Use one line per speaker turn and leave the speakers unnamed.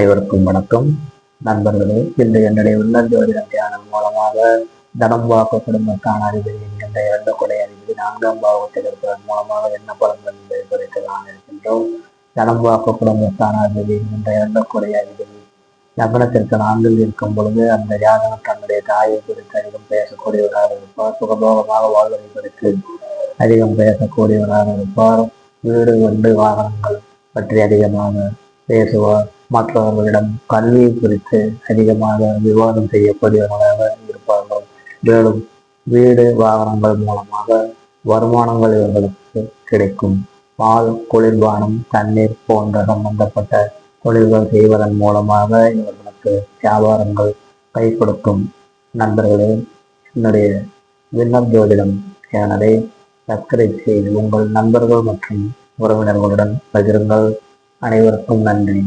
அனைவருக்கும் வணக்கம். நண்பர்களே இன்று என்னுடைய உள்ளம் தியானம் மூலமாக தனம் வாக்கு குடும்பத்தான அதிபதி என்கின்ற இரண்டு கொடை அதிபதி நான்காம் பாவத்தில் இருப்பதன் மூலமாக என்ன பலன்கள் என்பதை குறித்து நான் இருக்கின்றோம். தனம் வாக்கு குடும்பத்தான அதிபதி என்கின்ற இரண்டு கொடை அதிபதி லக்னத்திற்கு நான்கில் இருக்கும் பொழுது அந்த ஜாதகம் தன்னுடைய தாயை குறித்து அதிகம் பேசக்கூடியவராக இருப்பார். சுகபோகமாக வாழ்வதை குறித்து அதிகம் பேசக்கூடியவராக இருப்பார். வீடு வண்டு வாகனங்கள் பற்றி அதிகமாக பேசுவார். மற்றவர்களிடம் கல்வியை குறித்து அதிகமாக விவாதம் செய்யக்கூடியவர்களாக இருப்பார்கள். மேலும் வீடு வாகனங்கள் மூலமாக வருமானங்கள் இவர்களுக்கு கிடைக்கும். பால் குளிர்பானம் தண்ணீர் போன்ற சம்பந்தப்பட்ட தொழில்கள் செய்வதன் மூலமாக இவர்களுக்கு வியாபாரங்கள் கை கொடுக்கும் நண்பர்களே என்னுடைய விண்ணப் ஜோதிடம் சேனலை சப்ஸ்கிரைப் செய்து உங்கள் நண்பர்கள் மற்றும் உறவினர்களுடன் பகிருங்கள். அனைவருக்கும் நன்றி.